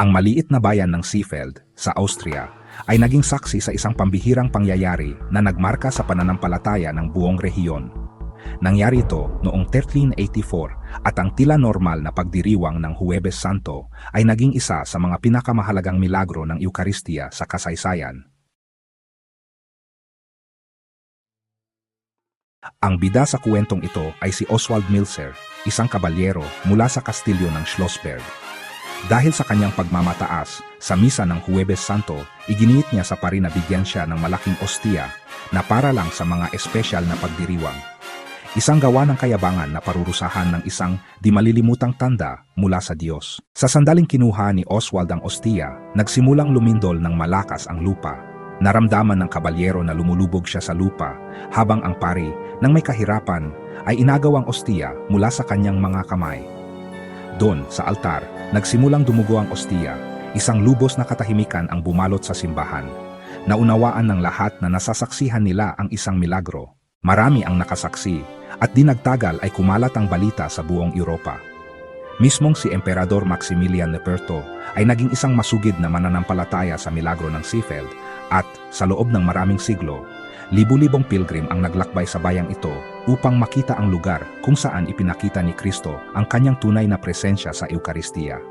Ang maliit na bayan ng Seefeld, sa Austria, ay naging saksi sa isang pambihirang pangyayari na nagmarka sa pananampalataya ng buong rehiyon. Nangyari ito noong 1384 at ang tila normal na pagdiriwang ng Huwebes Santo ay naging isa sa mga pinakamahalagang milagro ng Eukaristiya sa kasaysayan. Ang bida sa kwentong ito ay si Oswald Milser, isang kabalyero mula sa kastilyo ng Schlossberg. Dahil sa kanyang pagmamataas, sa misa ng Huwebes Santo, iginiit niya sa pari na bigyan siya ng malaking ostia na para lang sa mga espesyal na pagdiriwang. Isang gawa ng kayabangan na parurusahan ng isang di malilimutang tanda mula sa Diyos. Sa sandaling kinuha ni Oswald ang ostia, nagsimulang lumindol ng malakas ang lupa. Naramdaman ng kabalyero na lumulubog siya sa lupa habang ang pari, nang may kahirapan, ay inagaw ang ostia mula sa kanyang mga kamay. Doon, sa altar, nagsimulang dumugo ang ostia, isang lubos na katahimikan ang bumalot sa simbahan. Naunawaan ng lahat na nasasaksihan nila ang isang milagro. Marami ang nakasaksi, at di nagtagal ay kumalat ang balita sa buong Europa. Mismong si Emperador Maximilian Neperto ay naging isang masugid na mananampalataya sa milagro ng Seefeld at, sa loob ng maraming siglo, libu-libong pilgrim ang naglakbay sa bayang ito upang makita ang lugar kung saan ipinakita ni Kristo ang kanyang tunay na presensya sa Eukaristiya.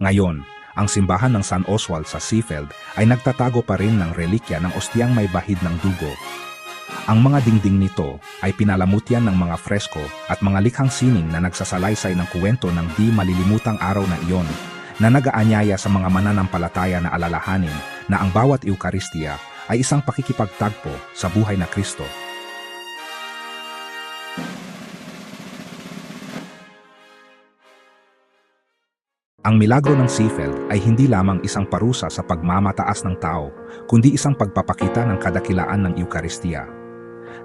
Ngayon, ang simbahan ng San Oswald sa Seefeld ay nagtatago pa rin ng relikya ng ostiyang may bahid ng dugo. Ang mga dingding nito ay pinalamutyan ng mga fresko at mga likhang sining na nagsasalaysay ng kuwento ng di malilimutang araw na iyon na nagaanyaya sa mga mananampalataya na alalahanin na ang bawat Eukaristiya ay isang pakikipagtagpo sa buhay na Kristo. Ang milagro ng Seefeld ay hindi lamang isang parusa sa pagmamataas ng tao, kundi isang pagpapakita ng kadakilaan ng Eukaristiya.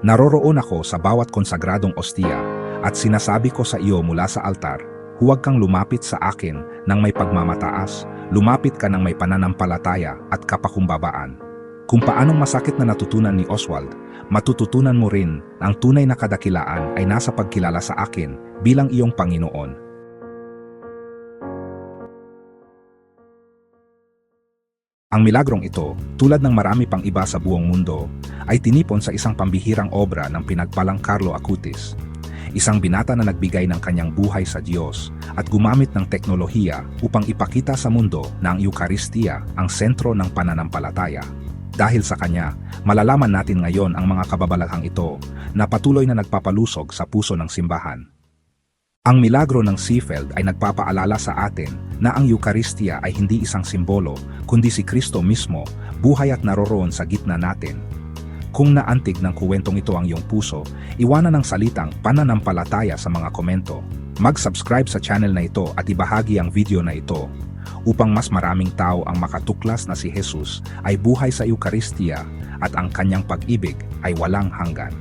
Naroroon ako sa bawat konsagradong ostia at sinasabi ko sa iyo mula sa altar, huwag kang lumapit sa akin ng may pagmamataas, lumapit ka ng may pananampalataya at kapakumbabaan. Kung paanong masakit na natutunan ni Oswald, matututunan mo rin na ang tunay na kadakilaan ay nasa pagkilala sa akin bilang iyong Panginoon. Ang milagrong ito, tulad ng marami pang iba sa buong mundo, ay tinipon sa isang pambihirang obra ng pinagpalang Carlo Acutis. Isang binata na nagbigay ng kanyang buhay sa Diyos at gumamit ng teknolohiya upang ipakita sa mundo na ang Eukaristiya ang sentro ng pananampalataya. Dahil sa kanya, malalaman natin ngayon ang mga kababalaghang ito na patuloy na nagpapalusog sa puso ng simbahan. Ang milagro ng Seefeld ay nagpapaalala sa atin na ang Eukaristiya ay hindi isang simbolo, kundi si Kristo mismo, buhay at naroroon sa gitna natin. Kung naantig ng kuwentong ito ang iyong puso, iwanan ng salitang pananampalataya sa mga komento. Mag-subscribe sa channel na ito at ibahagi ang video na ito upang mas maraming tao ang makatuklas na si Jesus ay buhay sa Eukaristiya at ang kanyang pag-ibig ay walang hanggan.